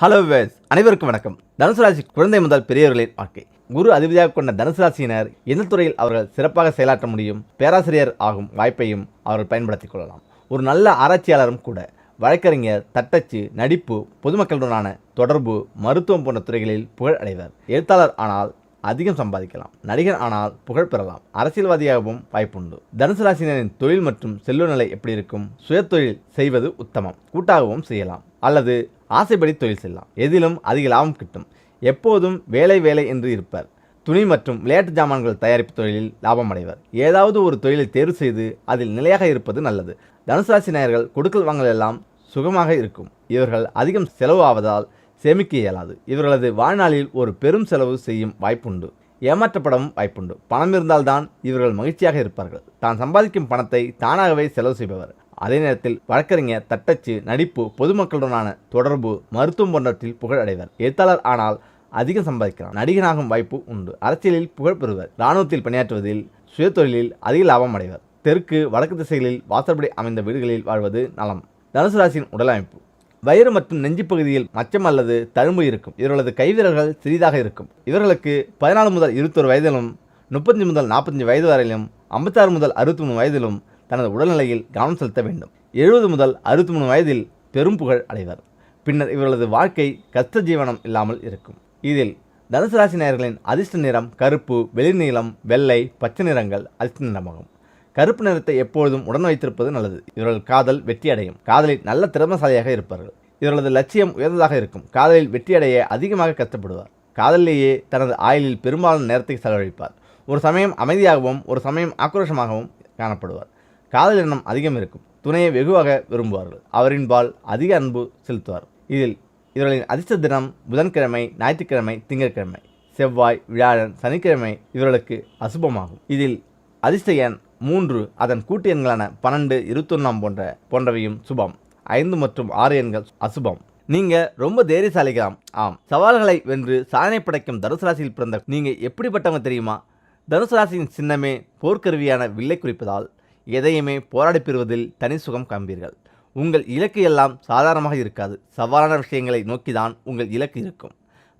Hello ways அனைவருக்கும் வணக்கம். தனுசு ராசி குழந்தை முதல் பெரியவர்களின் வாழ்க்கை. குரு அதிபதியாக கொண்ட தனுசு ராசியினர் எந்த துறையில் அவர்கள் சிறப்பாக செயலாற்ற முடியும் பேராசிரியர் ஆகும் வாய்ப்பையும் அவர்கள் பயன்படுத்திக் கொள்ளலாம். ஒரு நல்ல ஆராய்ச்சியாளரும் கூட வழக்கறிஞர் தட்டச்சு நடிப்பு பொதுமக்களுடனான தொடர்பு மருத்துவம் போன்ற துறைகளில் புகழ் அடைவர் எழுத்தாளர் ஆனால் அதிகம் சம்பாதிக்கலாம். நடிகர் ஆனால் புகழ் பெறலாம். அரசியல்வாதியாகவும் வாய்ப்புண்டு. தனுசு ராசினரின் தொழில் மற்றும் செல்வநிலை எப்படி இருக்கும்? சுயத்தொழில் செய்வது உத்தமம். கூட்டாகவும் செய்யலாம். அல்லது ஆசைப்படி தொழில் செய்யலாம். எதிலும் அதிக லாபம் கிட்டும். எப்போதும் வேலை வேலை என்று இருப்பர். துணி மற்றும் விளையாட்டு ஜாமான்கள் தயாரிப்பு தொழிலில் லாபம் அடைவர் ஏதாவது ஒரு தொழிலை தேர்வு செய்து அதில் நிலையாக இருப்பது நல்லது. தனுசு ராசி நேயர்கள் கொடுக்கல் வாங்கல் எல்லாம் சுகமாக இருக்கும். இவர்கள் அதிகம் செலவு ஆவதால் சேமிக்க இயலாது. இவர்களது வாழ்நாளில் ஒரு பெரும் செலவு செய்யும் வாய்ப்புண்டு. ஏமாற்றப்படவும் வாய்ப்புண்டு. பணம் இருந்தால்தான் இவர்கள் மகிழ்ச்சியாக இருப்பார்கள். தான் சம்பாதிக்கும் பணத்தை தானாகவே செலவு செய்பவர். அதே நேரத்தில் வழக்கறிஞர் தட்டச்சு நடிப்பு பொதுமக்களுடனான தொடர்பு மருத்துவம் போன்றவற்றில் புகழ் அடைவர் எழுத்தாளர் ஆனால் அதிகம் சம்பாதிக்கிறார் நடிகனாகும் வாய்ப்பு உண்டு. அரசியலில் புகழ் பெறுவர். இராணுவத்தில் பணியாற்றுவதில் சுயதொழிலில் அதிக லாபம் அடைவர். தெற்கு வடக்கு திசைகளில் வாசற்படி அமைந்த வீடுகளில் வாழ்வது நலம். தனுசு ராசியின் உடலமைப்பு வயிறு மற்றும் நெஞ்சு பகுதியில் மச்சம் அல்லது தழும்பு இருக்கும். இவர்களது கைவிரல்கள் சிறிதாக இருக்கும். இவர்களுக்கு பதினாலு முதல் இருபத்தொரு வயதிலும் முப்பத்தஞ்சு முதல் நாற்பத்தஞ்சு வயது வரையிலும் ஐம்பத்தாறு முதல் அறுபத்தி மூணு வயதிலும் தனது உடல்நிலையில் கவனம் செலுத்த வேண்டும். எழுபது முதல் அறுபத்தி மூணு வயதில் பெரும் புகழ் அடைவர். பின்னர் இவர்களது வாழ்க்கை கஷ்ட ஜீவனம் இல்லாமல் இருக்கும். இதில் தனுசு ராசி நேயர்களின் அதிர்ஷ்ட நிறம் கருப்பு வெளிநீளம் வெள்ளை பச்சை நிறங்கள் அதிர்ஷ்ட நிறமாகும். கருப்பு நிறத்தை எப்பொழுதும் உடன் வைத்திருப்பது நல்லது. இவர்கள் காதல் வெற்றியடையும் காதலில் நல்ல திறமசாலியாக இருப்பார்கள். இவர்களது லட்சியம் உயர்ந்ததாக இருக்கும். காதலில் வெற்றியடைய அதிகமாக கஷ்டப்படுவார். காதலிலேயே தனது ஆயுளில் பெரும்பாலான நேரத்தை செலவழிப்பார். ஒரு சமயம் அமைதியாகவும் ஒரு சமயம் ஆக்ரோஷமாகவும் காணப்படுவார். காதல் எண்ணம் அதிகம் இருக்கும். துணையை வெகுவாக விரும்புவார்கள். அவரின் பால் அதிக அன்பு செலுத்துவார். இதில் இவர்களின் அதிர்ஷ்ட தினம் புதன்கிழமை ஞாயிற்றுக்கிழமை திங்கட்கிழமை. செவ்வாய் வியாழன் சனிக்கிழமை இவர்களுக்கு அசுபமாகும். இதில் அதிர்ஷ்ட எண் மூன்று அதன் கூட்டு எண்களான பன்னெண்டு இருபத்தொன்னாம் போன்ற போன்றவையும் சுபம். ஐந்து மற்றும் ஆறு எண்கள் அசுபம். நீங்க ரொம்ப தைரியசாலிகளாம். ஆம். சவால்களை வென்று சாதனை படைக்கும் தனுசு ராசியில் பிறந்த நீங்க எப்படிப்பட்டவங்க தெரியுமா? தனுசு ராசியின் சின்னமே போர்க்கருவியான வில்லை குறிப்பதால் எதையுமே போராடி பெறுவதில் தனி சுகம் காண்பீர்கள். உங்கள் இலக்கு எல்லாம் சாதாரணமாக இருக்காது. சவாலான விஷயங்களை நோக்கிதான் உங்கள் இலக்கு இருக்கும்.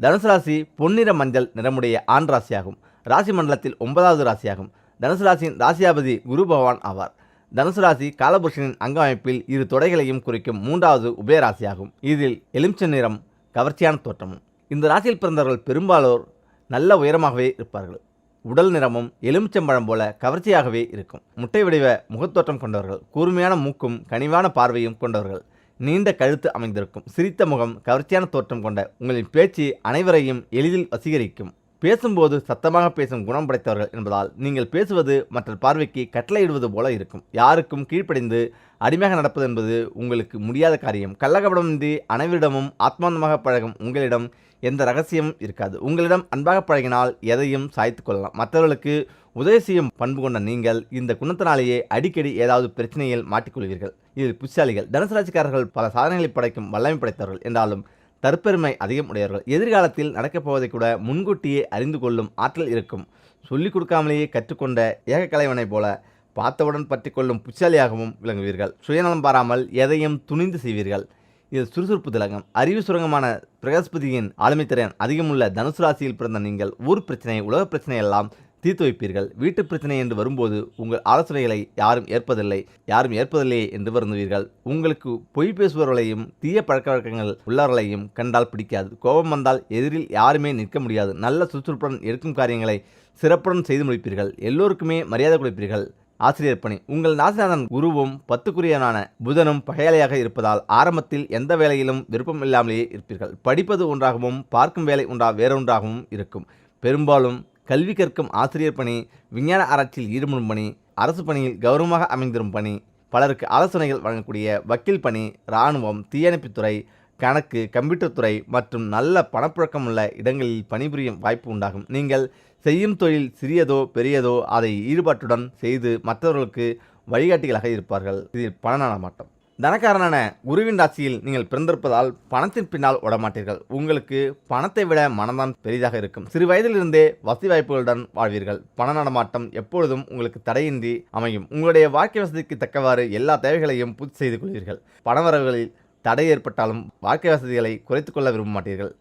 தனுசு ராசி பொன்னிற மஞ்சள் நிறமுடைய ஆண் ராசியாகும். ராசி மண்டலத்தில் ஒன்பதாவது ராசியாகும். தனுசு ராசியின் ராசியாபதி குரு பகவான் ஆவார். தனுசு ராசி காலபுருஷனின் அங்க அமைப்பில் இரு தொடைகளையும் குறிக்கும் மூன்றாவது உபயராசியாகும். இதில் எலுமிச்ச நிறம் கவர்ச்சியான தோற்றமும். இந்த ராசியில் பிறந்தவர்கள் பெரும்பாலோர் நல்ல உயரமாகவே இருப்பார்கள். உடல் நிறமும் எலுமிச்சம்பழம் போல கவர்ச்சியாகவே இருக்கும். முட்டை வடிவ முகத்தோற்றம் கொண்டவர்கள் கூர்மையான மூக்கும் கனிவான பார்வையும் கொண்டவர்கள் நீண்ட கழுத்து அமைந்திருக்கும். சிரித்த முகம் கவர்ச்சியான தோற்றம் கொண்ட உங்களின் பேச்சு அனைவரையும் எளிதில் வசீகரிக்கும். பேசும்போது சத்தமாக பேசும் குணம் படைத்தவர்கள் என்பதால் நீங்கள் பேசுவது மற்ற பார்வைக்கு கட்டளையிடுவது போல இருக்கும். யாருக்கும் கீழ்ப்படிந்து அடிமையாக நடப்பது என்பது உங்களுக்கு முடியாத காரியம். கள்ளகபடமின்றி அனைவரிடமும் ஆத்மாந்தமாக பழகும் உங்களிடம் எந்த ரகசியமும் இருக்காது. உங்களிடம் அன்பாக பழகினால் எதையும் சாய்த்து கொள்ளலாம். மற்றவர்களுக்கு உதவி செய்யும் பண்பு கொண்ட நீங்கள் இந்த குணத்தினாலேயே அடிக்கடி ஏதாவது பிரச்சனையில் மாட்டிக்கொள்வீர்கள். இது புத்திசாலிகள். தனுசு ராசிக்காரர்கள் பல சாதனைகளை படைக்கும் வல்லமை படைத்தவர்கள். என்றாலும் தற்பெருமை அதிகம் உடையவர்கள் எதிர்காலத்தில் நடக்கப் போவதை கூட முன்கூட்டியே அறிந்து கொள்ளும் ஆற்றல் இருக்கும். சொல்லிக் கொடுக்காமலேயே கற்றுக்கொண்ட ஏக கலைவனைப் போல பார்த்தவுடன் பற்றி கொள்ளும் புச்சாலியாகவும் விளங்குவீர்கள். சுயநலம் பாராமல் எதையும் துணிந்து செய்வீர்கள். இது சுறுசுறுப்பு திலகம். அறிவு சுரங்கமான பிரகஸ்பதியின் ஆளுமைத்திறன் அதிகமுள்ள தனுசு ராசியில் பிறந்த நீங்கள் ஊர் பிரச்சனை உலக பிரச்சனை எல்லாம் தீர்த்து வைப்பீர்கள். வீட்டு பிரச்சனை என்று வரும்போது உங்கள் ஆலோசனைகளை யாரும் ஏற்பதில்லை. யாரும் ஏற்பதில்லையே என்று வருந்துவீர்கள். உங்களுக்கு பொய் பேசுபவர்களையும் தீய பழக்க வழக்கங்கள் உள்ளவர்களையும் கண்டால் பிடிக்காது. கோபம் வந்தால் எதிரில் யாருமே நிற்க முடியாது. நல்ல சுறுசுறுப்புடன் எடுக்கும் காரியங்களை சிறப்புடன் செய்து முடிப்பீர்கள். எல்லோருக்குமே மரியாதை கொடுப்பீர்கள். ஆசிரியர் பணி. உங்கள் நாசிநாதன் குருவும் பத்துக்குரியனான புதனும் பகையாளியாக இருப்பதால் ஆரம்பத்தில் எந்த வேலையிலும் விருப்பம் இல்லாமலேயே இருப்பீர்கள். படிப்பது ஒன்றாகவும் பார்க்கும் வேலை ஒன்றா வேறொன்றாகவும் இருக்கும். பெரும்பாலும் கல்வி கற்கும் ஆசிரியர் பணி விஞ்ஞான ஆராய்ச்சியில் ஈடுபடும் பணி அரசு பணியில் கௌரவமாக அமைந்திரும் பணி பலருக்கு ஆலோசனைகள் வழங்கக்கூடிய வக்கீல் பணி இராணுவம் தீயணைப்புத்துறை கணக்கு கம்ப்யூட்டர் துறை மற்றும் நல்ல பணப்புழக்கம் உள்ள இடங்களில் பணிபுரியும் வாய்ப்பு உண்டாகும். நீங்கள் செய்யும் தொழில் சிறியதோ பெரியதோ அதை ஈடுபாட்டுடன் செய்து மற்றவர்களுக்கு வழிகாட்டிகளாக இருப்பார்கள். இதில் பலனான மாட்டம் தனக்காரனான குருவின் ராசியில் நீங்கள் பிறந்திருப்பதால் பணத்தின் பின்னால் ஓடமாட்டீர்கள். உங்களுக்கு பணத்தை விட மனம்தான் பெரிதாக இருக்கும். சிறு வயதிலிருந்தே வசதி வாய்ப்புகளுடன் வாழ்வீர்கள். பண நடமாட்டம் எப்பொழுதும் உங்களுக்கு தடையின்றி அமையும். உங்களுடைய வாழ்க்கை வசதிக்கு தக்கவாறு எல்லா தேவைகளையும் பூர்த்தி செய்து கொள்வீர்கள். பணவரவுகளில் தடை ஏற்பட்டாலும் வாழ்க்கை வசதிகளை குறைத்து கொள்ள விரும்ப மாட்டீர்கள்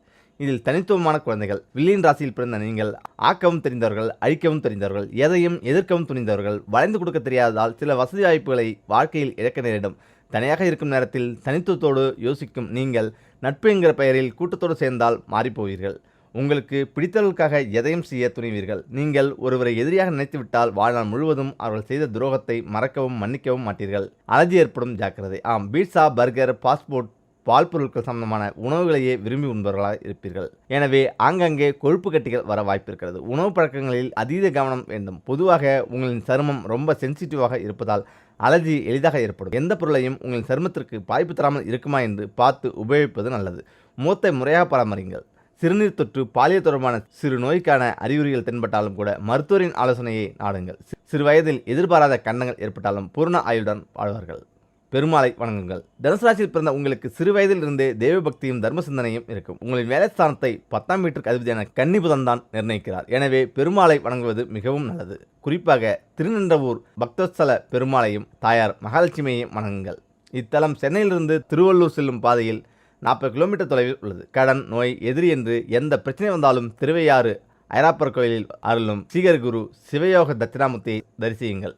இதில் தனித்துவமான குழந்தைகள். வில்லியன் ராசியில் பிறந்த நீங்கள் ஆக்கவும் தெரிந்தவர்கள் அழிக்கவும் தெரிந்தவர்கள் எதையும் எதிர்க்கவும் துணிந்தவர்கள் வளைந்து கொடுக்க தெரியாததால் சில வசதி வாய்ப்புகளை வாழ்க்கையில் இழக்க நேரிடும். தனியாக இருக்கும் நேரத்தில் தனித்துவத்தோடு யோசிக்கும் நீங்கள் நட்பு என்கிற பெயரில் கூட்டத்தோடு சேர்ந்தால் மாறிப்போவீர்கள். உங்களுக்கு பிடித்தவர்களுக்காக எதையும் செய்ய துணிவீர்கள். நீங்கள் ஒருவரை எதிரியாக நினைத்துவிட்டால் வாழ்நாள் முழுவதும் அவர்கள் செய்த துரோகத்தை மறக்கவும் மன்னிக்கவும் மாட்டீர்கள். அலர்ஜி ஏற்படும் ஜாக்கிரதை. ஆம் பீட்சா பர்கர் பாஸ்போர்ட் பால் பொருட்கள் சம்பந்தமான உணவுகளையே விரும்பி உண்பவர்களாக இருப்பீர்கள். எனவே ஆங்காங்கே கொழுப்பு கட்டிகள் வர வாய்ப்பிருக்கிறது உணவு பழக்கங்களில் அதீத கவனம் வேண்டும். பொதுவாக உங்களின் சருமம் ரொம்ப சென்சிட்டிவாக இருப்பதால் அலர்ஜி எளிதாக ஏற்படும். எந்த பொருளையும் உங்கள் சருமத்திற்கு பாய்ப்பு தராமல் இருக்குமா என்று பார்த்து உபயோகிப்பது நல்லது. மூத்தை முறையாக பராமரிங்கள் சிறுநீர் தொற்று பாலியல் தொடர்பான சிறு நோய்க்கான அறிகுறிகள் தென்பட்டாலும் கூட மருத்துவரின் ஆலோசனையை நாடுங்கள். சிறு வயதில் எதிர்பாராத கண்டங்கள் ஏற்பட்டாலும் பூர்ண ஆயுளுடன் வாழ்வார்கள். பெருமாளை வணங்குங்கள். தனுசு ராசியில் பிறந்த உங்களுக்கு சிறு வயதில் இருந்தே தெய்வ பக்தியும் தர்ம சிந்தனையும் இருக்கும். உங்களின் வேலைஸ்தானத்தை பத்தாம் வீட்டுக்கு அதிபதியான கன்னிபுதன் தான் நிர்ணயிக்கிறார். எனவே பெருமாளை வணங்குவது மிகவும் நல்லது. குறிப்பாக திருநின்றவூர் பக்தோத்சல பெருமாளையும் தாயார் மகாலட்சுமியையும் வணங்குங்கள். இத்தலம் சென்னையிலிருந்து திருவள்ளூர் செல்லும் பாதையில் நாற்பது கிலோமீட்டர் தொலைவில் உள்ளது. கடன் நோய் எதிரி என்று எந்த பிரச்சனை வந்தாலும் திருவையாறு ஐராப்பர் கோயிலில் அருளும் சீகர்குரு சிவயோக தட்சிணாமூர்த்தியை தரிசியுங்கள்.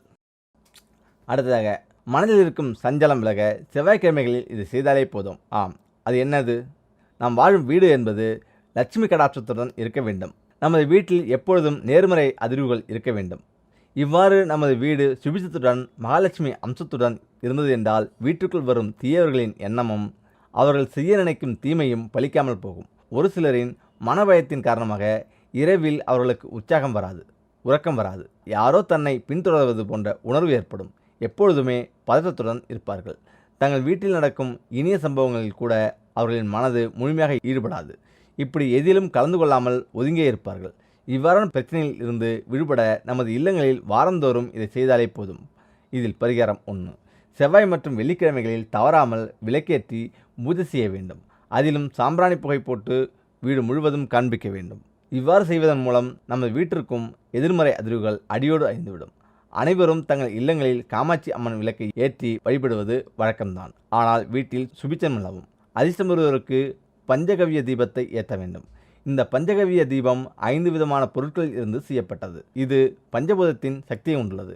அடுத்ததாக மனதில் இருக்கும் சஞ்சலம் விலக செவ்வாய்க்கிழமைகளில் இது செய்தாலே போதும். ஆம் அது என்னது? நாம் வாழும் வீடு என்பது லட்சுமி கடாட்சத்துடன் இருக்க வேண்டும். நமது வீட்டில் எப்பொழுதும் நேர்மறை அதிர்வுகள் இருக்க வேண்டும். இவ்வாறு நமது வீடு சுபிசத்துடன் மகாலட்சுமி அம்சத்துடன் இருந்தது என்றால் வீட்டுக்குள் வரும் தீயவர்களின் எண்ணமும் அவர்கள் செய்ய நினைக்கும் தீமையும் பலிக்காமல் போகும். ஒரு சிலரின் மனபயத்தின் காரணமாக இரவில் அவர்களுக்கு உற்சாகம் வராது உறக்கம் வராது. யாரோ தன்னை பின்தொடர்வது போன்ற உணர்வு ஏற்படும். எப்பொழுதுமே பதட்டத்துடன் இருப்பார்கள். தங்கள் வீட்டில் நடக்கும் இனிய சம்பவங்களில் கூட அவர்களின் மனது முழுமையாக ஈடுபடாது. இப்படி எதிலும் கலந்து கொள்ளாமல் ஒதுங்கே இருப்பார்கள். இவ்வாறான பிரச்சனையில் இருந்து விடுபட நமது இல்லங்களில் வாரந்தோறும் இதை செய்தாலே போதும். இதில் பரிகாரம் ஒன்று. செவ்வாய் மற்றும் வெள்ளிக்கிழமைகளில் தவறாமல் விளக்கேற்றி பூஜை செய்ய வேண்டும். அதிலும் சாம்பிராணி புகை போட்டு வீடு முழுவதும் காண்பிக்க வேண்டும். இவ்வாறு செய்வதன் மூலம் நமது வீட்டிற்கும் எதிர்மறை அதிர்வுகள் அடியோடு அழிந்துவிடும். அனைவரும் தங்கள் இல்லங்களில் காமாட்சி அம்மன் விளக்கை ஏற்றி வழிபடுவது வழக்கம்தான். ஆனால் வீட்டில் சுபிச்சம் நிலவும். அதிர்ஷ்டம் வருவதற்கு பஞ்சகவிய தீபத்தை ஏற்ற வேண்டும். இந்த பஞ்சகவிய தீபம் ஐந்து விதமான பொருட்களில் இருந்து செய்யப்பட்டது. இது பஞ்சபூதத்தின் சக்தியை கொண்டுள்ளது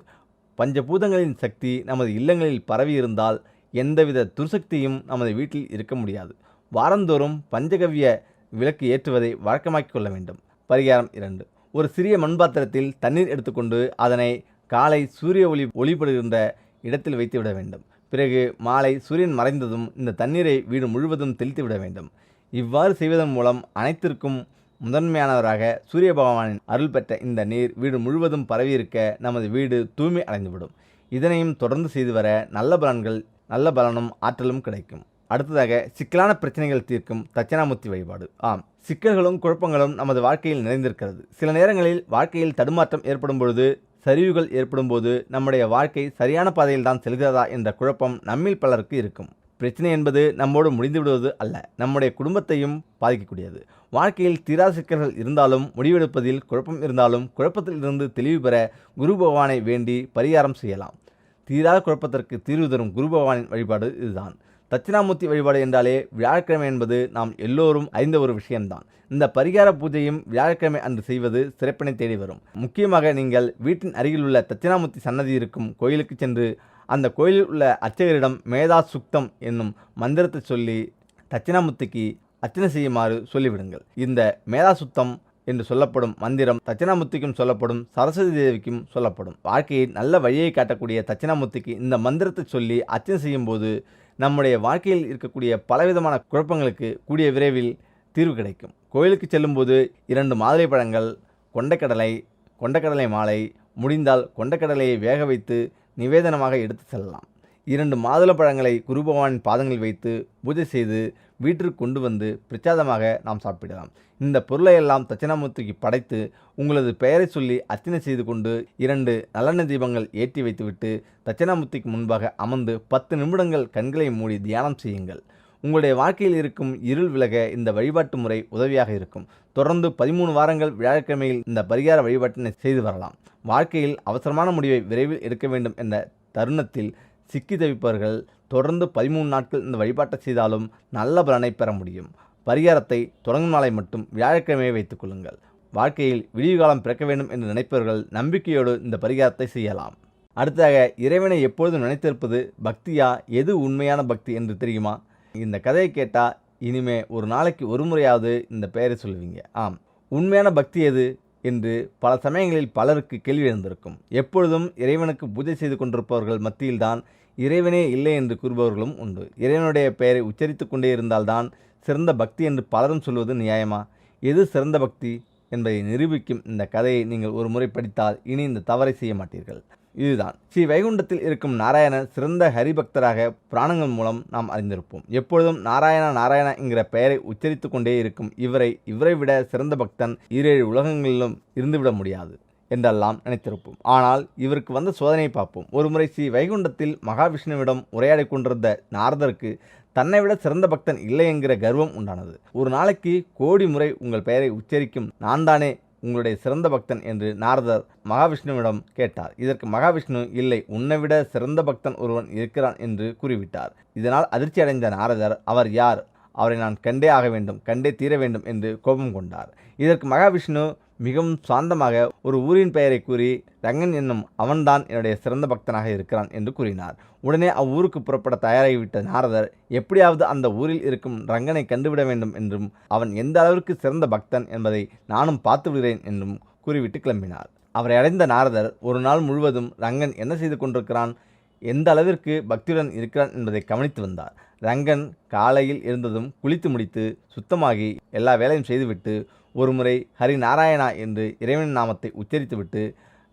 பஞ்சபூதங்களின் சக்தி நமது இல்லங்களில் பரவி இருந்தால் எந்தவித துர்சக்தியும் நமது வீட்டில் இருக்க முடியாது. வாரந்தோறும் பஞ்சகவிய விளக்கு ஏற்றுவதை வழக்கமாக்கிக் கொள்ள வேண்டும். பரிகாரம் இரண்டு. ஒரு சிறிய மண்பாத்திரத்தில் தண்ணீர் எடுத்துக்கொண்டு அதனை காலை சூரிய ஒளி ஒளிபடுகின்ற இடத்தில் வைத்துவிட வேண்டும். பிறகு மாலை சூரியன் மறைந்ததும் இந்த தண்ணீரை வீடு முழுவதும் தெளித்துவிட வேண்டும். இவ்வாறு செய்வதன் மூலம் அனைத்திற்கும் முதன்மையானவராக சூரிய பகவானின் அருள் பெற்ற இந்த நீர் வீடு முழுவதும் பரவியிருக்க நமது வீடு தூய்மை அடைந்துவிடும். இதனையும் தொடர்ந்து செய்து வர நல்ல பலன்கள் நல்ல பலனும் ஆற்றலும் கிடைக்கும். அடுத்ததாக சிக்கலான பிரச்சனைகள் தீர்க்கும் தட்சிணாமூர்த்தி வழிபாடு. ஆம் சிக்கல்களும் குழப்பங்களும் நமது வாழ்க்கையில் நிறைந்திருக்கிறது. சில நேரங்களில் வாழ்க்கையில் தடுமாற்றம் ஏற்படும் பொழுது சரிவுகள் ஏற்படும் போது நம்முடைய வாழ்க்கை சரியான பாதையில் தான் செல்கிறதா என்ற குழப்பம் நம்மில் பலருக்கு இருக்கும். பிரச்சனை என்பது நம்மோடு முடிந்து விடுவது அல்ல நம்முடைய குடும்பத்தையும் பாதிக்கக்கூடியது. வாழ்க்கையில் தீரா சிக்கல்கள் இருந்தாலும் முடிவெடுப்பதில் குழப்பம் இருந்தாலும் குழப்பத்தில் இருந்து தெளிவு பெற குரு பகவானை வேண்டி பரிகாரம் செய்யலாம். தீராத குழப்பத்திற்கு தீர்வு தரும் குரு பகவானின் வழிபாடு இதுதான். தட்சிணாமூர்த்தி வழிபாடு என்றாலே வியாழக்கிழமை என்பது நாம் எல்லோரும் அறிந்த ஒரு விஷயம்தான். இந்த பரிகார பூஜையும் வியாழக்கிழமை அன்று செய்வது சிறப்பினை தேடி வரும். முக்கியமாக நீங்கள் வீட்டின் அருகில் உள்ள தட்சிணாமூர்த்தி சன்னதி இருக்கும் கோயிலுக்கு சென்று அந்த கோயிலில் உள்ள அர்ச்சகரிடம் மேதா சுக்தம் என்னும் மந்திரத்தை சொல்லி தட்சிணாமூர்த்திக்கு அர்ச்சனை செய்யுமாறு சொல்லிவிடுங்கள். இந்த மேதா சுத்தம் என்று சொல்லப்படும் மந்திரம் தட்சிணாமூர்த்திக்கும் சொல்லப்படும் சரஸ்வதி தேவிக்கும் சொல்லப்படும். வாழ்க்கையை நல்ல வழியை காட்டக்கூடிய தட்சிணாமூர்த்திக்கு இந்த மந்திரத்தை சொல்லி அர்ச்சனை செய்யும்போது நம்முடைய வாழ்க்கையில் இருக்கக்கூடிய பலவிதமான குழப்பங்களுக்கு கூடிய விரைவில் தீர்வு கிடைக்கும். கோயிலுக்கு செல்லும்போது இரண்டு மாதுளை பழங்கள் கொண்டைக்கடலை கொண்டக்கடலை மாலை முடிந்தால் கொண்டக்கடலையை வேக வைத்து நிவேதனமாக எடுத்து செல்லலாம். இரண்டு மாதுளை பழங்களை குரு பாதங்களில் வைத்து பூஜை செய்து வீட்டிற்கு கொண்டு வந்து பிரசாதமாக நாம் சாப்பிடலாம். இந்த பொருளை எல்லாம் தட்சிணாமூர்த்திக்கு படைத்து உங்களது பெயரை சொல்லி அர்ச்சனை செய்து கொண்டு இரண்டு நலன தீபங்கள் ஏற்றி வைத்துவிட்டு தட்சிணாமூர்த்திக்கு முன்பாக அமர்ந்து பத்து நிமிடங்கள் கண்களை மூடி தியானம் செய்யுங்கள். உங்களுடைய வாழ்க்கையில் இருக்கும் இருள் விலக இந்த வழிபாட்டு முறை உதவியாக இருக்கும். தொடர்ந்து பதிமூணு வாரங்கள் வியாழக்கிழமையில் இந்த பரிகார வழிபாட்டினை செய்து வரலாம். வாழ்க்கையில் அவசரமான முடிவை விரைவில் எடுக்க வேண்டும் என்ற தருணத்தில் சிக்கி தவிப்பவர்கள் தொடர்ந்து பதிமூணு நாட்கள் இந்த வழிபாட்டை செய்தாலும் நல்ல பலனை பெற முடியும். பரிகாரத்தை தொடங்கும் நாளை மட்டும் வியாழக்கிழமையை வைத்துக் கொள்ளுங்கள். வாழ்க்கையில் விடிவு காலம் பிறக்க வேண்டும் என்று நினைப்பவர்கள் நம்பிக்கையோடு இந்த பரிகாரத்தை செய்யலாம். அடுத்ததாக இறைவனை எப்பொழுதும் நினைத்திருப்பது பக்தியா? எது உண்மையான பக்தி என்று தெரியுமா? இந்த கதையை கேட்டால் இனிமே ஒரு நாளைக்கு ஒரு முறையாவது இந்த பெயரை சொல்லுவீங்க. ஆம். உண்மையான பக்தி எது? என்று பல சமயங்களில் பலருக்கு கேள்வி எழுந்திருக்கும். எப்பொழுதும் இறைவனுக்கு பூஜை செய்து கொண்டிருப்பவர்கள் மத்தியில்தான் இறைவனே இல்லை என்று கூறுபவர்களும் உண்டு. இறைவனுடைய பெயரை உச்சரித்து கொண்டே இருந்தால்தான் சிறந்த பக்தி என்று பலரும் சொல்வது நியாயமா? எது சிறந்த பக்தி என்பதை நிரூபிக்கும் இந்த கதையை நீங்கள் ஒரு முறை படித்தால் இனி இந்த தவறை செய்ய மாட்டீர்கள். இதுதான். ஸ்ரீ வைகுண்டத்தில் இருக்கும் நாராயணன் சிறந்த ஹரிபக்தராக புராணங்கள் மூலம் நாம் அறிந்திருப்போம். எப்பொழுதும் நாராயணா நாராயணா என்கிற பெயரை உச்சரித்து கொண்டே இருக்கும் இவரை இவரை விட சிறந்த பக்தன் ஈரேழு உலகங்களிலும் இருந்துவிட முடியாது என்றெல்லாம் நினைத்திருப்போம். ஆனால் இவருக்கு வந்த சோதனையை பார்ப்போம். ஒருமுறை ஸ்ரீ வைகுண்டத்தில் மகாவிஷ்ணுவிடம் உரையாடி கொண்டிருந்த நாரதருக்கு தன்னை விட சிறந்த பக்தன் இல்லை என்கிற கர்வம் உண்டானது. ஒரு நாளைக்கு கோடி முறை உங்கள் பெயரை உச்சரிக்கும் நான் தானே உங்களுடைய சிறந்த பக்தன் என்று நாரதர் மகாவிஷ்ணுவிடம் கேட்டார். இதற்கு மகாவிஷ்ணு இல்லை உன்னை விட சிறந்த பக்தன் ஒருவன் இருக்கிறான் என்று கூறிவிட்டார். இதனால் அதிர்ச்சி அடைந்த நாரதர் அவர் யார்? அவரை நான் கண்டே ஆக வேண்டும் கண்டே தீர வேண்டும் என்று கோபம் கொண்டார். இதற்கு மகாவிஷ்ணு மிகவும் சாந்தமாக ஒரு ஊரின் பெயரை கூறி ரங்கன் என்னும் அவன்தான் என்னுடைய சிறந்த பக்தனாக இருக்கிறான் என்று கூறினார். உடனே அவ்வூருக்கு புறப்பட தயாராகிவிட்ட நாரதர் எப்படியாவது அந்த ஊரில் இருக்கும் ரங்கனை கண்டுவிட வேண்டும் என்றும் அவன் எந்த அளவிற்கு சிறந்த பக்தன் என்பதை நானும் பார்த்து விடுகிறேன் என்றும் கூறிவிட்டு கிளம்பினார். அவரை அடைந்த நாரதர் ஒரு நாள் முழுவதும் ரங்கன் என்ன செய்து கொண்டிருக்கிறான் எந்த அளவிற்கு பக்தியுடன் இருக்கிறான் என்பதை கவனித்து வந்தார். ரங்கன் காலையில் இருந்ததும் குளித்து முடித்து சுத்தமாகி எல்லா வேலையும் செய்துவிட்டு ஒருமுறை ஹரி நாராயணா என்று இறைவன் நாமத்தை உச்சரித்துவிட்டு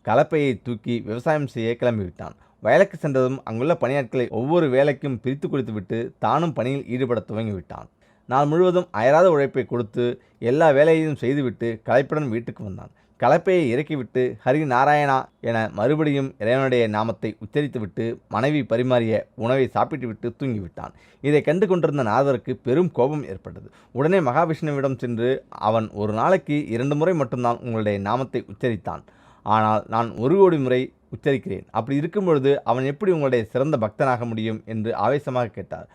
கலப்பையை தூக்கி விவசாயம் செய்ய கிளம்பிவிட்டான். வயலுக்கு சென்றதும் அங்குள்ள பணியாட்களை ஒவ்வொரு வேலைக்கும் பிரித்து கொடுத்துவிட்டு தானும் பணியில் ஈடுபட துவங்கிவிட்டான். நாள் முழுவதும் அயராத உழைப்பை கொடுத்து எல்லா வேலையையும் செய்துவிட்டு கலைப்புடன் வீட்டுக்கு வந்தான். கலப்பையை இறக்கிவிட்டு ஹரி நாராயணா என மறுபடியும் இறைவனுடைய நாமத்தை உச்சரித்துவிட்டு மனைவி பரிமாறிய உணவை சாப்பிட்டுவிட்டு தூங்கிவிட்டான். இதை கண்டு கொண்டிருந்த நாதருக்கு பெரும் கோபம் ஏற்பட்டது. உடனே மகாவிஷ்ணுவிடம் சென்று அவன் ஒரு நாளைக்கு இரண்டு முறை மட்டும்தான் உங்களுடைய நாமத்தை உச்சரித்தான். ஆனால் நான் ஒரு கோடி முறை உச்சரிக்கிறேன். அப்படி இருக்கும் பொழுது அவன் எப்படி உங்களுடைய சிறந்த பக்தனாக முடியும் என்று ஆவேசமாக கேட்டார்.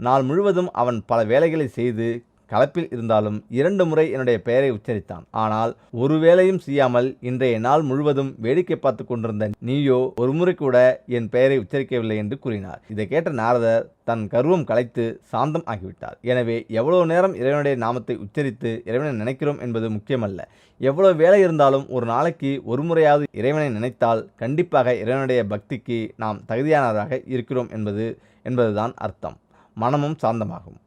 நாள் முழுவதும் அவன் பல வேலைகளை செய்து கலப்பில் இருந்தாலும் இரண்டு முறை என்னுடைய பெயரை உச்சரித்தான். ஆனால் ஒரு வேலையும் செய்யாமல் இன்றைய நாள் முழுவதும் வேடிக்கை பார்த்து கொண்டிருந்த நீயோ ஒரு முறை கூட என் பெயரை உச்சரிக்கவில்லை என்று கூறினார். இதை கேட்ட நாரதர் தன் கர்வம் கலைத்து சாந்தம் ஆகிவிட்டார். எனவே எவ்வளவு நேரம் இறைவனுடைய நாமத்தை உச்சரித்து இறைவனை நினைக்கிறோம் என்பது முக்கியமல்ல. எவ்வளவு வேலை இருந்தாலும் ஒரு நாளைக்கு ஒரு முறையாவது இறைவனை நினைத்தால் கண்டிப்பாக இறைவனுடைய பக்திக்கு நாம் தகுதியானவராக இருக்கிறோம் என்பது என்பதுதான் அர்த்தம். மனமும் சாந்தமாகும்.